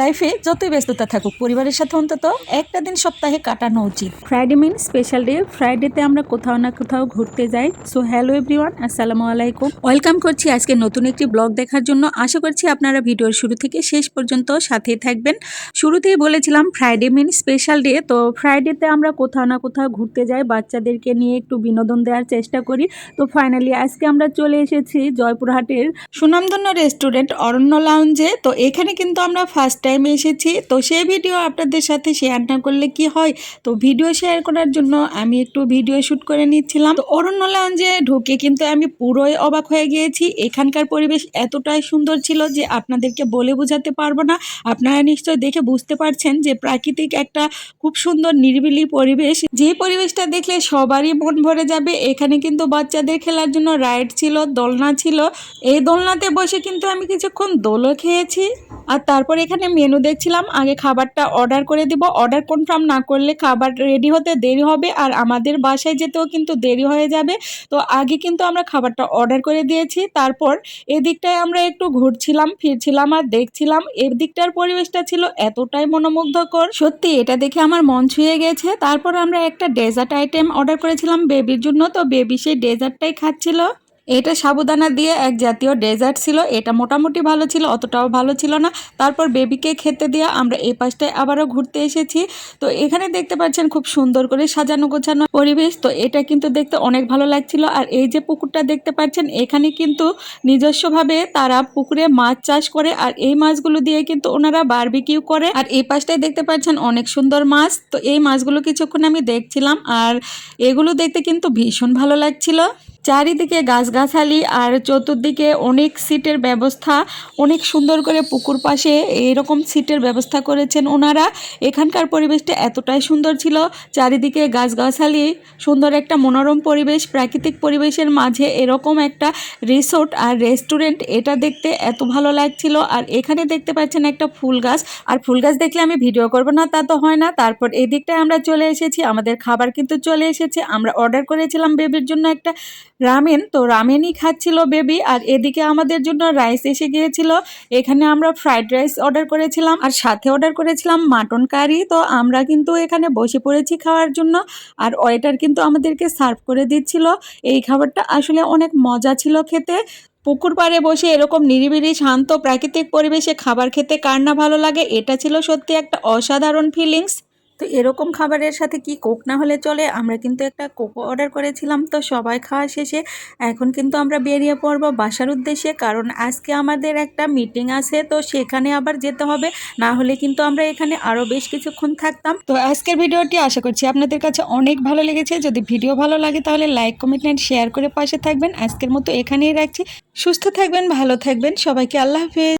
লাইফে যতই ব্যস্ততা থাকুক, পরিবারের সাথে অন্তত একটা দিন সপ্তাহে কাটানো উচিত। ফ্রাইডে মিন স্পেশাল ডে ফ্রাইডেতে আমরা কোথাও না কোথাও ঘুরতে যাই। সো হ্যালো এভরিওয়ান আসসালামু আলাইকুম। ওয়েলকাম করছি আজকে নতুন একটি ব্লগ দেখার জন্য। আশা করছি আপনারা ভিডিওর শুরু থেকে শেষ পর্যন্ত সাথেই থাকবেন। শুরুতেই বলেছিলাম ফ্রাইডে মিন স্পেশাল ডে তো ফ্রাইডেতে আমরা কোথাও না কোথাও ঘুরতে যাই। বাচ্চাদেরকে নিয়ে একটু বিনোদন দেওয়ার চেষ্টা করি। তো ফাইনালি আজকে আমরা চলে এসেছি জয়পুরহাটের সুনামধন্য রেস্টুরেন্ট অরণ্য লাউঞ্জে তো, এখানে কিন্তু আমরা ফার্স্ট টাইম এসেছি। তো সেই ভিডিও আপনাদের সাথে শেয়ার না করলে কি হয়? তো ভিডিও শেয়ার করার জন্য আমি একটু ভিডিও শ্যুট করে নিচ্ছিলাম। তো অরণ্য লাউঞ্জে ঢুকে কিন্তু আমি পুরোই অবাক হয়ে গিয়েছি। এখানকার পরিবেশ এতটাই সুন্দর ছিল যে আপনাদেরকে বলে বোঝাতে পারব না। আপনারা নিশ্চয় দেখে বুঝতে পারছেন যে প্রাকৃতিক একটা খুব সুন্দর নিরিবিলি পরিবেশ। যে পরিবেশটা দেখলে সবারই মন ভরে যাবে। এখানে কিন্তু বাচ্চাদের খেলার জন্য রাইড ছিল, দোলনা ছিল। এই দোলনাতে বসে কিন্তু আমি কিছুক্ষণ দোলও খেয়েছি। আর তারপর এখানে মেনু দেখছিলাম, আগে খাবারটা অর্ডার করে দিব। অর্ডার কনফার্ম না করলে খাবার রেডি হতে দেরি হবে আর আমাদের বাসায় যেতেও কিন্তু দেরি হয়ে যাবে। তো আগে কিন্তু আমরা খাবারটা অর্ডার করে দিয়েছি। তারপর এদিকটায় আমরা একটু ঘুরছিলাম, ফিরছিলাম আর দেখছিলাম, এদিকটার পরিবেশটা ছিল এতটাই মনোমুগ্ধকর। সত্যি, এটা দেখে আমার মন ছুঁয়ে গেছে। তারপর আমরা একটা ডেজার্ট আইটেম অর্ডার করেছিলাম বেবির জন্য। তো বেবি সেই ডেজার্টটাই খাচ্ছিল। এটা সাবুদানা দিয়ে এক জাতীয় ডেজার্ট ছিল। এটা মোটামুটি ভালো ছিল, অতটাও ভালো ছিল না। তারপর বেবিকে খেতে দিয়ে আমরা এই পাশটায় আবারও ঘুরতে এসেছি। তো এখানে দেখতে পাচ্ছেন খুব সুন্দর করে সাজানো গোছানো পরিবেশ। তো এটা কিন্তু দেখতে অনেক ভালো লাগছিল। আর এই যে পুকুরটা দেখতে পাচ্ছেন, এখানে কিন্তু নিজস্বভাবে তারা পুকুরে মাছ চাষ করে। আর এই মাছগুলো দিয়ে কিন্তু ওনারা বারবিকিউ করে। আর এই পাশটায় দেখতে পাচ্ছেন অনেক সুন্দর মাছ। তো এই মাছগুলো কিছুক্ষণ আমি দেখছিলাম। আর এগুলো দেখতে কিন্তু ভীষণ ভালো লাগছিল। চারিদিকে গাছগাছালি আর চতুর্দিকে অনেক সিটের ব্যবস্থা, অনেক সুন্দর করে পুকুর পাশে এরকম সিটের ব্যবস্থা করেছেন ওনারা। এখানকার পরিবেশটা এতটাই সুন্দর ছিল, চারিদিকে গাছগাছালি, সুন্দর একটা মনোরম পরিবেশ, প্রাকৃতিক পরিবেশের মাঝে এরকম একটা রিসোর্ট আর রেস্টুরেন্ট, এটা দেখতে এত ভালো লাগছিল। আর এখানে দেখতে পাচ্ছেন একটা ফুল গাছ, আর ফুল গাছ দেখলে আমি ভিডিও করব না, তা তো হয় না। তারপর এদিকটায় আমরা চলে এসেছি, আমাদের খাবার কিন্তু চলে এসেছে। আমরা অর্ডার করেছিলাম বেবির জন্য একটা রামেন, তো রামেনই খাচ্ছিল বেবি আর এদিকে আমাদের জন্য রাইস এসে গিয়েছিল। এখানে আমরা ফ্রাইড রাইস অর্ডার করেছিলাম আর সাথে অর্ডার করেছিলাম মাটন কারি তো আমরা কিন্তু এখানে বসে পড়েছি খাওয়ার জন্য আর ওয়েটার কিন্তু আমাদেরকে সার্ভ করে দিচ্ছিল। এই খাবারটা আসলে অনেক মজা ছিল খেতে। পুকুর পাড়ে বসে এরকম নিরিবিলি, শান্ত প্রাকৃতিক পরিবেশে খাবার খেতে কার না ভালো লাগে? এটা ছিল সত্যি একটা অসাধারণ ফিলিংস তো এরকম খাবারের সাথে কি কোক না হলে চলে? আমরা কিন্তু একটা কোকো অর্ডার করেছিলাম, তো সবাই খাওয়া শেষে এখন কিন্তু আমরা বেরিয়ে পড়ব বাসার উদ্দেশ্যে, কারণ আজকে আমাদের একটা মিটিং আছে, তো সেখানে আবার যেতে হবে। না হলে কিন্তু আমরা এখানে আরও বেশ কিছুক্ষণ থাকতাম। তো আজকের ভিডিওটি আশা করছি আপনাদের কাছে অনেক ভালো লেগেছে। যদি ভিডিও ভালো লাগে তাহলে লাইক কমেন্ট অ্যান্ড শেয়ার করে পাশে থাকবেন। আজকের মতো এখানেই রাখছি। সুস্থ থাকবেন, ভালো থাকবেন। সবাইকে আল্লাহ হাফেজ।